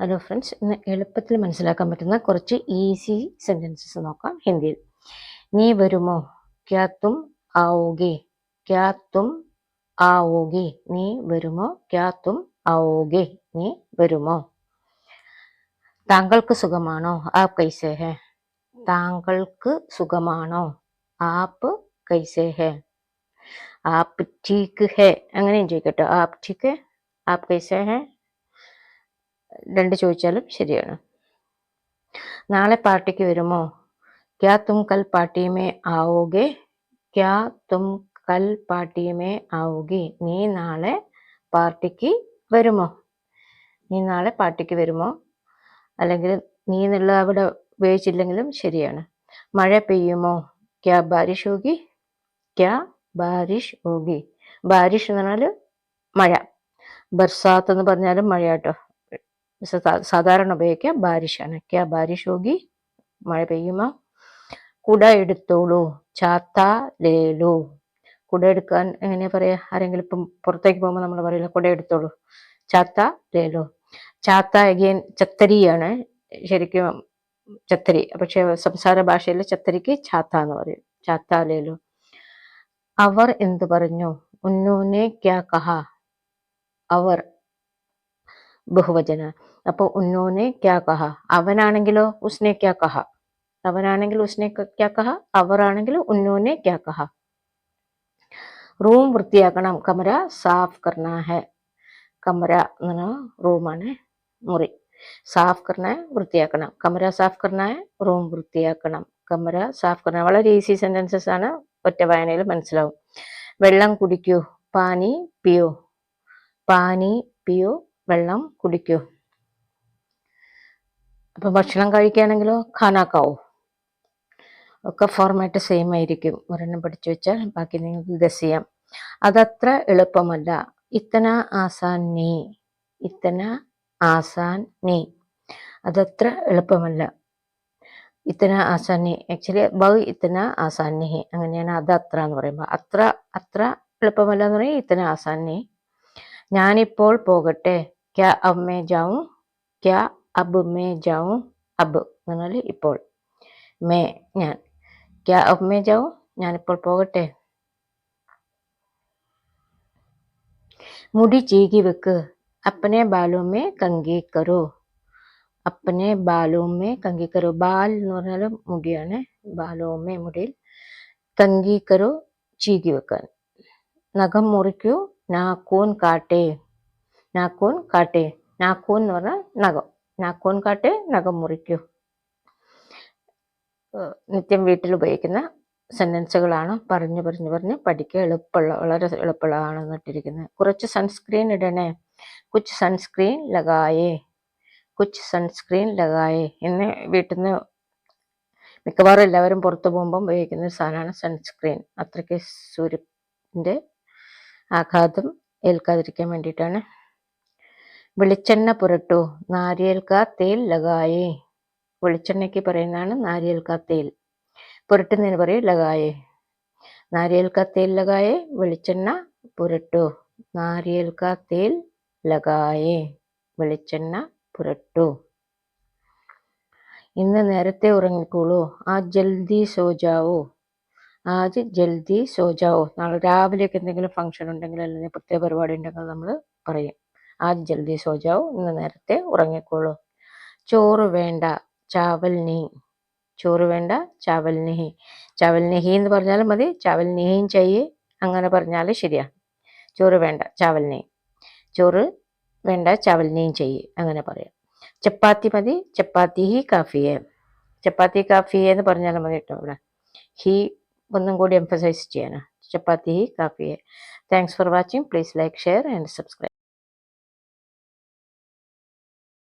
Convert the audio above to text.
Hello friends ഇന്ന് എളുപ്പത്തിൽ മനസ്സിലാക്കാൻ പറ്റുന്ന കുറച്ച് ഈസി സെന്റൻസസ് നോക്കാം ഹിന്ദിയിൽ. നീ വരുമോ? ക്യാ തും ആവോഗേ? ക്യാ തും ആവോഗേ? നീ വരുമോ? ക്യാ തും ആവോഗേ? നീ വരുമോ? താങ്കൾക്ക് സുഖമാണോ? ആപ്പ് കൈസേ ഹേ. താങ്കൾക്ക് സുഖമാണോ? ആപ്പ് കൈസേ ഹേ. ആപ്പ് ചീക്ക് ഹേ. അങ്ങനെയും ചോദിക്കട്ടോ. ആപ്പ് ചീക്ക് ആപ്പ് കൈസേ ഹേ. രണ്ട് ചോദിച്ചാലും ശരിയാണ്. നാളെ പാർട്ടിക്ക് വരുമോ? ക്യാ തും കൽ പാർട്ടി മേ ക്യാ തും കൽ പാർട്ടി മേ നീ നാളെ പാർട്ടിക്ക് വരുമോ? നീ നാളെ പാർട്ടിക്ക് വരുമോ? അല്ലെങ്കിൽ നീ എന്നുള്ള അവിടെ ഉപയോഗിച്ചില്ലെങ്കിലും ശരിയാണ്. മഴ പെയ്യുമോ? ക്യാ ബാരിഷ് ഹോഗി? ക്യാ ബാരിഷ് ഹോഗി? ബാരിഷ് എന്ന് പറഞ്ഞാൽ മഴ. ബർസാത്ത് എന്ന് പറഞ്ഞാലും മഴ കേട്ടോ സാധാരണ ഉപയോഗിക്കുക. ബാരിഷാണ് ക്യാ ബാരിഷ് ഹോഗി മഴ പെയ്യുമോ കുട എടുത്തോളൂ. ചാത്ത ലേലു കുട എടുക്കാൻ എങ്ങനെയാ പറയാ? ആരെങ്കിലും ഇപ്പം പുറത്തേക്ക് പോകുമ്പോൾ നമ്മൾ പറയില്ല കുട എടുത്തോളൂ. ചാത്ത ലേലു ചാത്ത അഗെയിൻ ചത്തരിയാണ്. ശരിക്കും ചത്തരി. പക്ഷെ സംസാര ഭാഷയിൽ ചത്തരിക്ക് ചാത്ത എന്ന് പറയും. ചാത്ത ലേലു അവർ എന്ത് പറഞ്ഞു? ഉന്നോനെ ക്യാ കഹ? അവർ ബഹുവചന. അപ്പൊ ഉന്നോനെ ക്യാ കഹ? അവനാണെങ്കിലോ ഉസ്നെ ക്യാ കഹ? അവനാണെങ്കിൽ ഉസ്നെ ക്യാ കഹ? അവർ ആണെങ്കിൽ ഉന്നോനെ ക്യാ കഹ? റൂം വൃത്തിയാക്കണം. കമര സാഫ് കർണ ഹെ. കമര എന്ന് പറഞ്ഞാൽ റൂമാണ് മുറി. സാഫ് കർണ വൃത്തിയാക്കണം. കമര സാഫ് കർണ റൂം വൃത്തിയാക്കണം. കമര സാഫ് കർണ. വളരെ ഈസി സെന്റൻസസ് ആണ്. ഒറ്റ വായനയിൽ മനസ്സിലാവും. വെള്ളം കുടിക്കൂ. പാനി പിയോ. പാനി പിയോ വെള്ളം കുടിക്കൂ. അപ്പൊ ഭക്ഷണം കഴിക്കുകയാണെങ്കിലോ ഖാനാക്കാവോ. ഒക്കെ ഫോർമാറ്റ് സെയിം ആയിരിക്കും. ഒരെണ്ണം പഠിച്ചു വെച്ചാൽ ബാക്കി നിങ്ങൾക്ക് ഗസ് ചെയ്യാം. അതത്ര എളുപ്പമല്ല. ഇത്തന ആസാൻ നീ. ഇത്തന ആസാൻ നീ. അതത്ര എളുപ്പമല്ല. ഇത്തന ആസാൻ നീ. ആക്ച്വലി ബൗ ഇത്തന ആസാൻ നീ. അങ്ങനെയാണ് അത് അത്ര എന്ന് പറയുമ്പോൾ അത്ര അത്ര എളുപ്പമല്ല എന്ന് പറയും. ഇത്തന ആസാൻ നീ. ഞാനിപ്പോൾ പോകട്ടെ. ക്യാ അബ് മേ ജാവും ക്യാ അബ് മേ ജാവും അബ് എന്ന് പറഞ്ഞാൽ ഇപ്പോൾ മേ ഞാൻ ക്യാ അബ് മേ ജാവും ഞാനിപ്പോൾ പോകട്ടെ മുടി ചീകി വെക്ക് അപ്പനെ ബാലുമേ കങ്കി കറോ അപ്പനെ ബാലുമേ കങ്കി കറോ ബാൽ എന്ന് പറഞ്ഞാൽ മുടിയാണ് ബാലുമേ മുടിയിൽ കങ്കി കറോ ചീകി വെക്കാൻ നഖം മുറിക്കൂ നാക്കൂൻ കാട്ടെ നാക്കൂൻ കാട്ടെ നാക്കൂൻ എന്ന് പറഞ്ഞാൽ നഖം. നാക്കൂൻ കാട്ടെ നഖം മുറിക്കൂ. നിത്യം വീട്ടിൽ ഉപയോഗിക്കുന്ന സെന്റൻസുകളാണ് പറഞ്ഞു പറഞ്ഞു പറഞ്ഞ് പഠിക്കുക എളുപ്പമുള്ള വളരെ എളുപ്പമുള്ളതാണ് എന്നിട്ടിരിക്കുന്നത് കുറച്ച് സൺസ്ക്രീൻ ഇടണേ. കുച്ച് സൺസ്ക്രീൻ ലഗായേ. കുച്ച് സൺസ്ക്രീൻ ലഗായേ. എന്ന് വീട്ടിൽ നിന്ന് മിക്കവാറും എല്ലാവരും പുറത്തു പോകുമ്പം ഉപയോഗിക്കുന്ന ഒരു സാധനമാണ് സൺസ്ക്രീൻ അത്രയ്ക്ക് സൂര്യന്റെ ആഘാതം ഏൽക്കാതിരിക്കാൻ വേണ്ടിയിട്ടാണ് വെളിച്ചെണ്ണ പുരട്ടു. നാരിയൽ കാ തേൽ ലഗായേ വെളിച്ചെണ്ണയ്ക്ക് പറയുന്നതാണ് നാരിയൽ കാ തേൽ പുരട്ടുന്നതിന് പറയും ലഗായേ നാരിയൽ കാ തേൽ ലഗായേ വെളിച്ചെണ്ണ പുരട്ടു. നാരിയൽ കാ തേൽ ലഗായേ വെളിച്ചെണ്ണ പുരട്ടു. ഇന്ന് നേരത്തെ ഉറങ്ങിക്കോളൂ. ആ ജൽദി സോജാവോ. ആജ് ജൽദി സോജാവോ. നാളെ രാവിലെയൊക്കെ എന്തെങ്കിലും ഫംഗ്ഷൻ ഉണ്ടെങ്കിൽ അല്ലെങ്കിൽ പ്രത്യേക പരിപാടി ഉണ്ടെങ്കിൽ നമ്മൾ പറയും. ആജ് ജൽദി സോജാവോ ഇന്ന് നേരത്തെ ഉറങ്ങിക്കോളൂ. ചോറ് വേണ്ട ചാവൽ നീ ചോറ് വേണ്ട ചാവൽ നെഹി ചാവൽ നെഹി എന്ന് പറഞ്ഞാലും മതി ചാവൽ നെഹിയും ചെയ്യേ അങ്ങനെ പറഞ്ഞാൽ ശരിയാ. ചോറ് വേണ്ട ചാവൽ നെയ് ചോറ് വേണ്ട ചാവൽ നെയ്യും ചെയ്യേ അങ്ങനെ പറയാം. ചപ്പാത്തി മതി ചപ്പാത്തി ഹി കാഫിയെ. ചപ്പാത്തി കാഫിയെ എന്ന് പറഞ്ഞാലും മതി കേട്ടോ ഇവിടെ. ഹി ഒന്നും കൂടി എംഫസൈസ് ചെയ്യാനാ ചപ്പാത്തി ഹി കാഫിയെ. Thanks for watching. Please like share and subscribe.